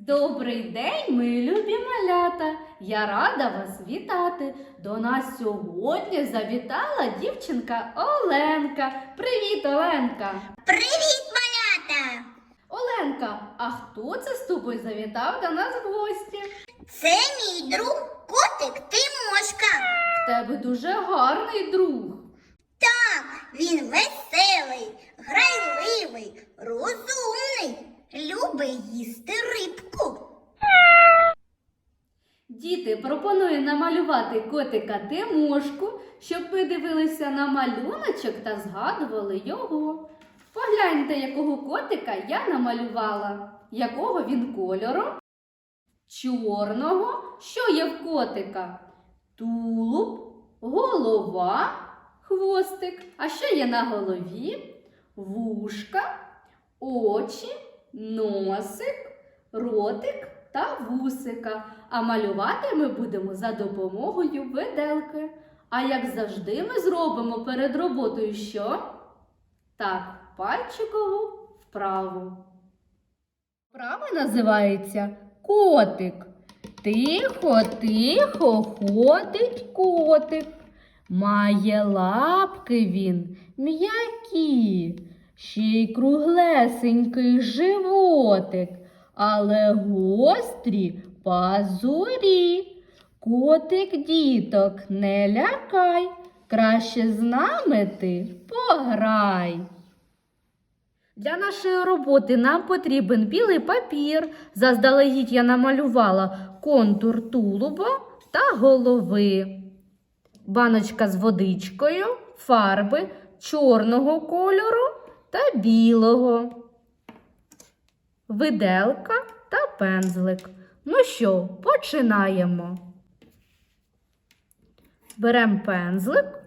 Добрий день, мої любі малята! Я рада вас вітати. До нас сьогодні завітала дівчинка Оленка. Привіт, Оленка! Привіт, малята! Оленка, а хто це з тобою завітав до нас в гості? Це мій друг котик Тимошка. В тебе дуже гарний друг. Так, він веселий, грайливий, розумний, любить їсти рибку. Діти, пропоную намалювати котика Тимошку, щоб ви дивилися на малюночок та згадували його. Погляньте, якого котика я намалювала, якого він кольору. Чорного, що є в котика? Тулуб, голова, хвостик. А що є на голові? Вушка, очі, носик, ротик та вусика. А малювати ми будемо за допомогою виделки. А як завжди, ми зробимо перед роботою що? Так, пальчикову вправу. Вправа називається котик. Тихо, тихо ходить котик. Має лапки він м'які, ще й круглесенький животик, але гострі пазурі. Котик діток не лякай, краще з нами ти пограй. Для нашої роботи нам потрібен білий папір. Заздалегідь я намалювала контур тулуба та голови. Баночка з водичкою, фарби чорного кольору та білого. Виделка та пензлик. Ну що, починаємо. Беремо пензлик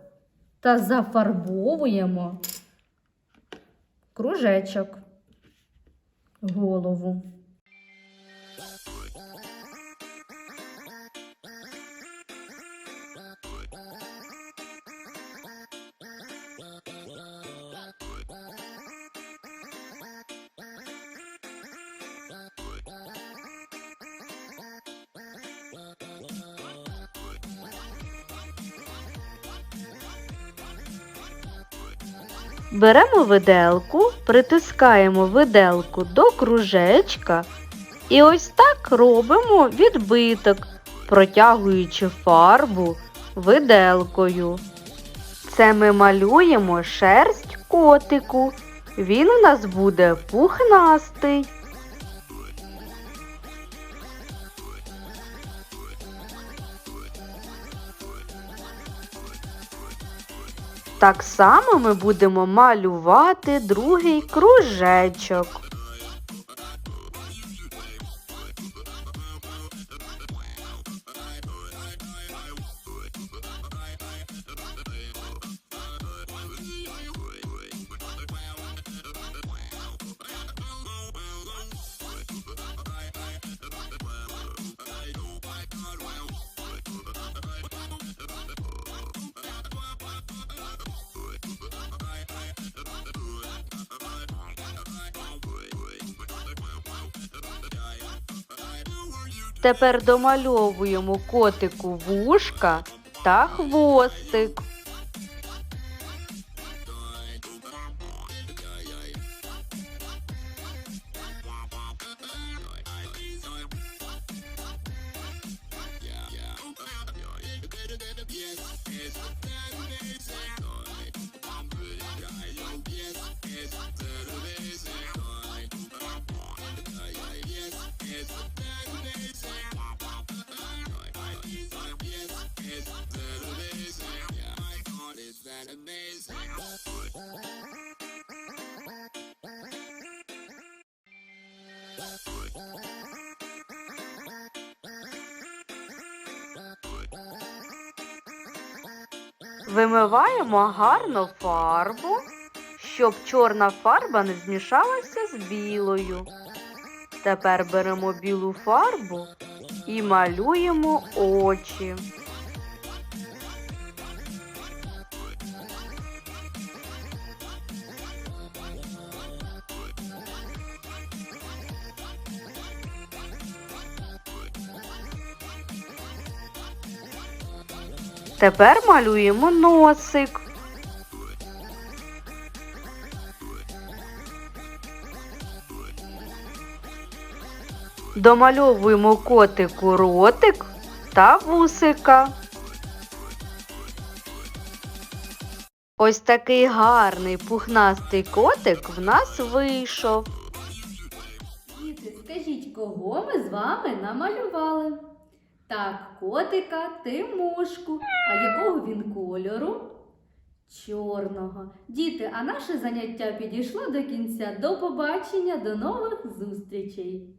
та зафарбовуємо кружечок, голову. Беремо виделку, притискаємо виделку до кружечка і ось так робимо відбиток, протягуючи фарбу виделкою. Це ми малюємо шерсть котику. Він у нас буде пухнастий. Так само ми будемо малювати другий кружечок. Тепер домальовуємо котику вушка та хвостик. Вимиваємо гарно фарбу, щоб чорна фарба не змішалася з білою. Тепер беремо білу фарбу і малюємо очі. Тепер малюємо носик. Домальовуємо котику ротик та вусика. Ось такий гарний пухнастий котик в нас вийшов. Діти, скажіть, кого ми з вами намалювали? Так, котика Тимошку. А якого він кольору? Чорного. Діти, а наше заняття підійшло до кінця. До побачення, до нових зустрічей!